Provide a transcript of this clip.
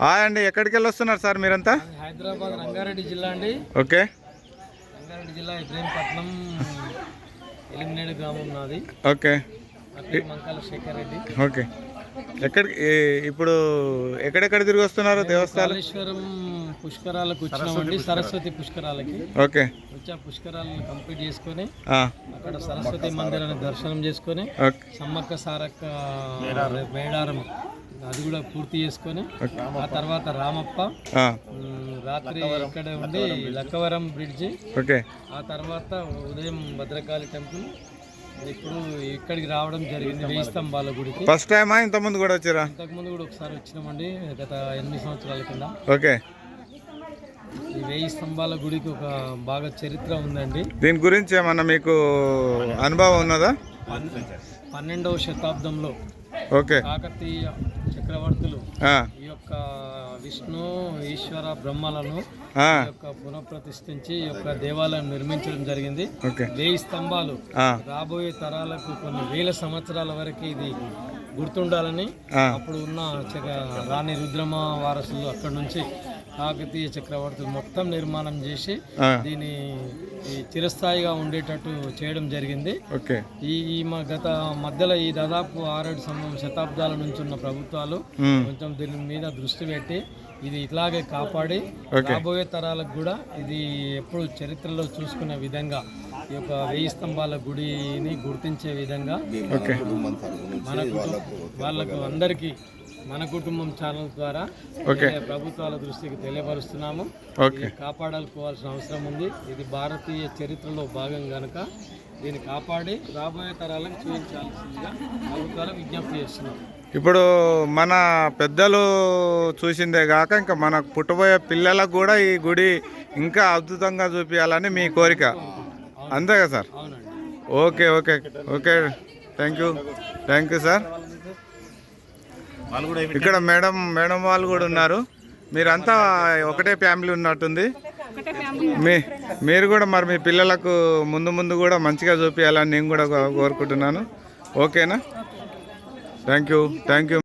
Hi అండి ఎక్కడికి వెళ్ళి వస్తున్నారు సార్ మీరంతా? హైదరాబాద్ రంగారెడ్డి జిల్లా అండి. ఓకే. రంగారెడ్డి జిల్లా ఇబ్రహీంపట్నం ఎలిమినేడు గ్రామం నాది. ఓకే. మంకాల శేఖర్ రెడ్డి. ఓకే. ఎక్కడికి ఇప్పుడు ఎక్కడెక్కడ తిరిగి వస్తున్నారు దేవస్థానం కాళేశ్వరం పుష్కరాలకు వచ్చినామండి సరస్వతి పుష్కరాలకి. ఓకే. వచ్చి ఆ పుష్కరాలను కంప్లీట్ చేసుకొని ఆ, అక్కడ సరస్వతి మందిరాన్ని దర్శనం చేసుకొని సమ్మక్క సారక్క మేడారం. అది కూడా పూర్తి చేసుకొని ఆ తర్వాత రామప్ప రాత్రి ఇక్కడే ఉండి లక్కవరం బ్రిడ్జి. ఓకే. ఆ తర్వాత ఉదయం భద్రకాళి టెంపుల్. ఇప్పుడు ఇక్కడికి రావడం జరిగింది వెయ్యి స్తంభాల గుడికి. ఫస్ట్ టైమా ఇంతకుముందు కూడా వచ్చారా? ఇంతకుముందు కూడా ఒకసారి వచ్చినామండి గత ఎనిమిది సంవత్సరాల కింద. ఓకే. ఈ వెయ్యి స్తంభాల గుడికి ఒక బాగా చరిత్ర ఉందండి. దీని గురించి ఏమన్నా మీకు అనుభవం ఉన్నదా? పన్నెండవ శతాబ్దంలో ఓకే. కాకతీయ చక్రవర్తులు ఈ యొక్క విష్ణు ఈశ్వర బ్రహ్మలను యొక్క పునఃప్రతిష్ఠించి ఈ యొక్క దేవాలయం నిర్మించడం జరిగింది. వెయ్యి స్తంభాలు. రాబోయే తరాలకు కొన్ని వేల సంవత్సరాల వరకు ఇది గుర్తుండాలని అప్పుడు ఉన్న రాణి రుద్రమ వారసులు అక్కడ నుంచి కాకతీయ చక్రవర్తులు మొత్తం నిర్మాణం చేసి ఈ చిరస్థాయిగా ఉండేటట్టు చేయడం జరిగింది. ఈ గత మధ్యలో ఈ దాదాపు ఆరేడు సం- శతాబ్దాల నుంచి ఉన్న ప్రభుత్వాలు కొంచెం దీని మీద దృష్టి పెట్టి ఇది ఇట్లాగే కాపాడి. రాబోయే తరాలకు కూడా ఇది ఎప్పుడు చరిత్రలో చూసుకునే విధంగా ఈ యొక్క వెయ్యి స్తంభాల గుడిని గుర్తించే విధంగా మన వాళ్ళకు అందరికీ మన కుటుంబం ఛానల్ ద్వారా ప్రభుత్వాల దృష్టికి తెలియపరుస్తున్నాము కాపాడాల్సుకోవాల్సిన అవసరం ఉంది. ఇది భారతీయ చరిత్రలో భాగం కనుక దీన్ని కాపాడి రాబోయే తరాలకు చూపించాల్సిందిగా ప్రభుత్వాలకు విజ్ఞప్తి చేస్తున్నాం. ఇప్పుడు మన పెద్దలు చూసిందే కాక ఇంకా మన పుట్టబోయే పిల్లలకు కూడా ఈ గుడి ఇంకా అద్భుతంగా చూపించాలని మీ కోరిక. అంతే కదా sir? Okay okay okay. Thank you thank you sir ఇక్కడ మేడం మేడం వాళ్ళు కూడా ఉన్నారు. మీరంతా ఒకటే ఫ్యామిలీ ఉన్నట్టుంది. మీ మీరు కూడా మరి మీ పిల్లలకు ముందు ముందు కూడా మంచిగా చూపించాలని నేను కూడా కోరుకుంటున్నాను. ఓకేనా? Thank you thank you